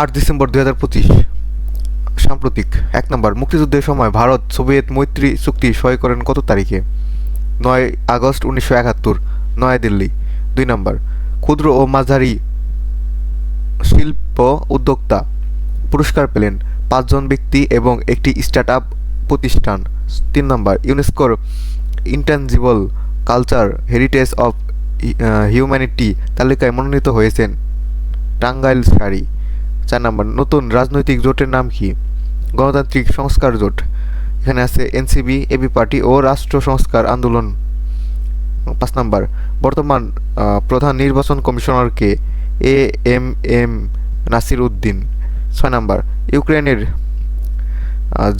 আট ডিসেম্বর দুই হাজার পঁচিশ। সাম্প্রতিক এক নম্বর, মুক্তিযুদ্ধের সময় ভারত সোভিয়েত মৈত্রী চুক্তি সই করেন কত তারিখে? নয় আগস্ট উনিশশো একাত্তর নয়াদিল্লি দুই নম্বর, ক্ষুদ্র ও মাঝারি শিল্প উদ্যোক্তা পুরস্কার পেলেন পাঁচজন ব্যক্তি এবং একটি স্টার্ট আপ প্রতিষ্ঠান। তিন নম্বর, ইউনেস্কোর intangible culture heritage of humanity তালিকায় মনোনীত হয়েছেন টাঙ্গাইল শাড়ি। চার নম্বর, নতুন রাজনৈতিক জোটের নাম কি? গণতান্ত্রিক সংস্কার জোট। এখানে আছে এনসিবি এবি পার্টি ও রাষ্ট্র সংস্কার আন্দোলন। পাঁচ নম্বর, বর্তমান প্রধান নির্বাচন কমিশনারকে A M M Nasir Uddin. ছয় নম্বর, ইউক্রেনের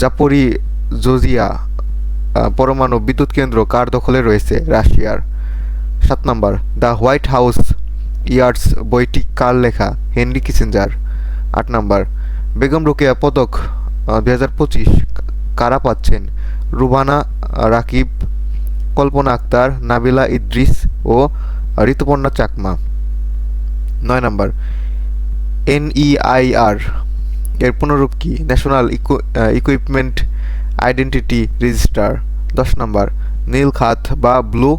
জাপরি জোজিয়া পরমাণু বিদ্যুৎ কেন্দ্র কার দখলে রয়েছে? রাশিয়ার। সাত নম্বর, দ্য হোয়াইট হাউস ইয়ার্স বইটি কার লেখা? Henry Kissinger. আট নম্বর। বেগম রোকেয়া পদক দুই হাজার পঁচিশ কারা পাচ্ছেন? রুবানা রাকিব, কল্পনা আক্তার, নাবিলা ইদ্রিস ও ঋতুপর্ণা চাকমা। নয় নম্বর, এনইআইআর, এর পুনরূপ কি? ন্যাশনাল ইকুইপমেন্ট আইডেন্টিটি রেজিস্টার দশ নম্বর, নীল খাত বা ব্লু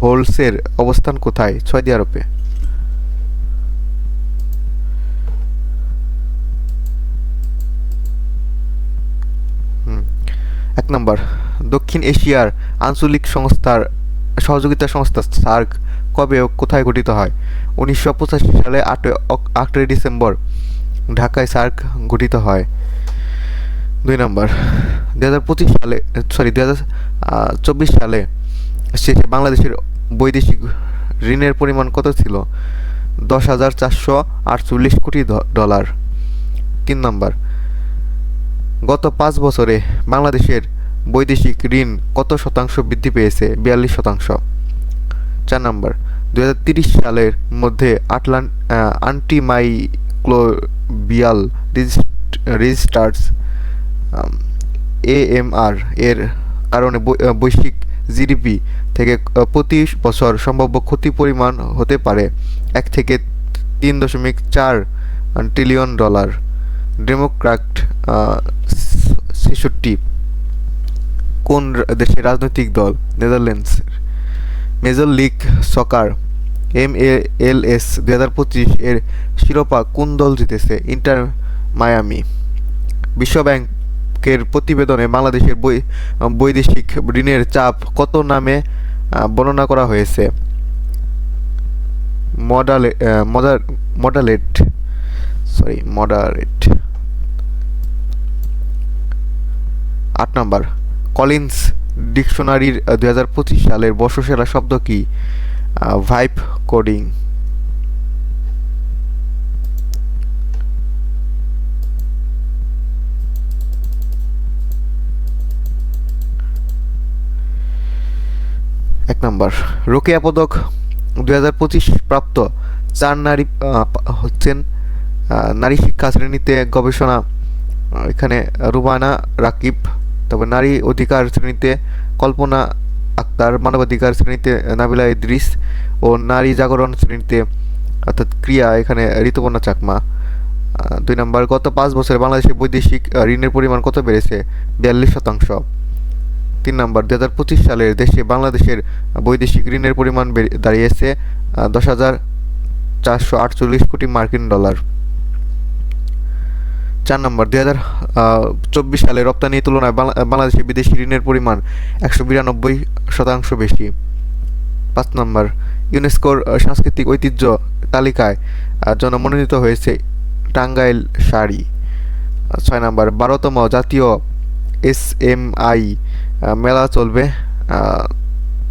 হোলসের অবস্থান কোথায়? সৌদি আরবে। এক নম্বর, দক্ষিণ এশিয়ার আঞ্চলিক সংস্থার সহযোগিতা সংস্থা সার্ক কবে ও কোথায় গঠিত হয়? উনিশশো পঁচাশি সালে আটই আটই ডিসেম্বর ঢাকায় সার্ক গঠিত হয়। দুই নম্বর দু হাজার পঁচিশ সালে, সরি দু হাজার চব্বিশ সালে শেষে বাংলাদেশের বৈদেশিক ঋণের পরিমাণ কত ছিল? দশ হাজার চারশো আটচল্লিশ কোটি ডলার। তিন নম্বর গত পাঁচ বছরে বাংলাদেশের বৈদেশিক ঋণ কত শতাংশ বৃদ্ধি পেয়েছে? বিয়াল্লিশ শতাংশ। চার নম্বর দু সালের মধ্যে আটলান আন্টিমাইক্লোবিয়াল রেজিস্টার্স এএমআর এর কারণে বৈশ্বিক জিডিপি থেকে প্রতি বছর সম্ভাব্য ক্ষতি পরিমাণ হতে পারে এক থেকে তিন দশমিক চার ট্রিলিয়ন ডলার। ডেমোক্র্যাট ছেষট্টি কোন দেশের রাজনৈতিক দল? Netherlands Major League Soccer, M A L S দুই হাজার পঁচিশ এর শিরোপা কোন দল জিতেছে? Inter Miami. বিশ্বব্যাংকের প্রতিবেদনে বাংলাদেশের বৈ, বৈদেশিক ঋণের চাপ কত নামে বর্ণনা করা হয়েছে? মডালে মডালেট সরি, মডারেট। আট নম্বর। কলিন্স ডিকশনারির দুই হাজার পঁচিশ সালের বর্ষসেরা শব্দ কি? Vibe coding. এক নম্বর। রোকেয়া পদক দুই হাজার পঁচিশ প্রাপ্ত চার নারী হচ্ছেন নারী শিক্ষা শ্রেণীতে গবেষণা এখানে রুবানা রাকিব তারপর নারী অধিকার শ্রেণীতে কল্পনা আক্তার, মানবাধিকার শ্রেণীতে নাবিলা ইদ্রিস ও নারী জাগরণ শ্রেণীতে, অর্থাৎ ক্রিয়া, এখানে ঋতুপর্ণা চাকমা। দুই নম্বর, গত পাঁচ বছরে বাংলাদেশের বৈদেশিক ঋণের পরিমাণ কত বেড়েছে? বিয়াল্লিশ শতাংশ। তিন নম্বর দু হাজার পঁচিশ সালের দেশে বাংলাদেশের বৈদেশিক ঋণের পরিমাণ দাঁড়িয়েছে দশ হাজার চারশো আটচল্লিশ কোটি মার্কিন ডলার। চার নম্বর দুই হাজার চব্বিশ সালে রপ্তানির তুলনায় বাংলা- বাংলাদেশে বিদেশি ঋণের পরিমাণ একশো বিরানব্বই শতাংশ বেশি। পাঁচ নম্বর, ইউনেস্কোর সাংস্কৃতিক ঐতিহ্য তালিকায় জন্য মনোনীত হয়েছে টাঙ্গাইল শাড়ি। ছয় নম্বর, বারোতম জাতীয় এস এম আই মেলা চলবে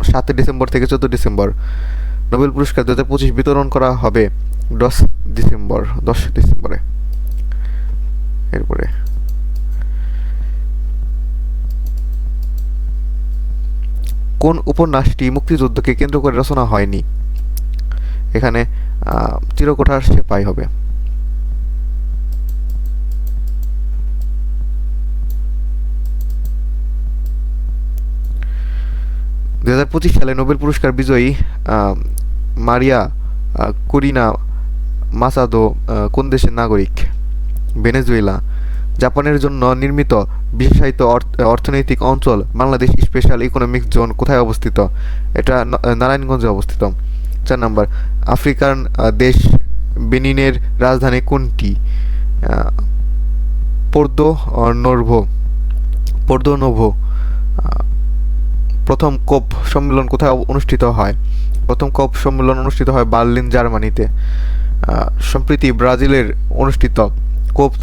সাতই ডিসেম্বর থেকে চোদ্দ ডিসেম্বর। নোবেল পুরস্কার দু হাজার পঁচিশ বিতরণ করা হবে দশ ডিসেম্বর, দশ ডিসেম্বরে। এরপরে। কোন উপন্যাসটি মুক্তিযুদ্ধকে কেন্দ্র করে রচনা হয়নি? এখানে চিরকোঠার সেপাই হবে। দু হাজার পঁচিশ সালে নোবেল পুরস্কার বিজয়ী মারিয়া কুরিনা মাসাদো কোন দেশের নাগরিক? ভেনেজুয়েলা, জাপানের জন্য নির্মিত বিশেষায়িত অর্থ- অর্থনৈতিক অঞ্চল বাংলাদেশ স্পেশাল ইকোনমিক জোন কোথায় অবস্থিত? এটা নারায়ণগঞ্জে অবস্থিত। চার নম্বর আফ্রিকান দেশ বেনিনের রাজধানী কোনটি? পোর্দো নোভো পোর্দো নোভো প্রথম কোপ সম্মেলন কোথায় অনুষ্ঠিত হয়? প্রথম কোপ সম্মেলন অনুষ্ঠিত হয় বার্লিন, জার্মানিতে। সম্প্রতি ব্রাজিলের অনুষ্ঠিত কোপ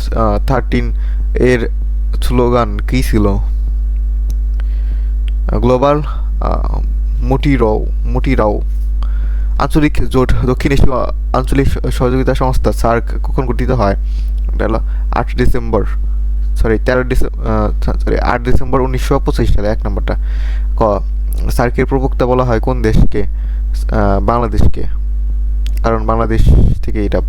থার্টিন এর স্লোগান কী ছিল? গ্লোবাল মুটিরাও মুটিরাও আঞ্চলিক জোট, দক্ষিণ এশীয় আঞ্চলিক সহযোগিতা সংস্থা, সার্ক, কখন গঠিত হয়? এটা হলো আট ডিসেম্বর সরি তেরো ডিসেম্বর সরি আট ডিসেম্বর উনিশশো পঁচিশ সালে, এক নম্বরটা। ক, সার্কের প্রবক্তা বলা হয় কোন দেশকে? বাংলাদেশকে। কারণ বাংলাদেশ থেকে এটা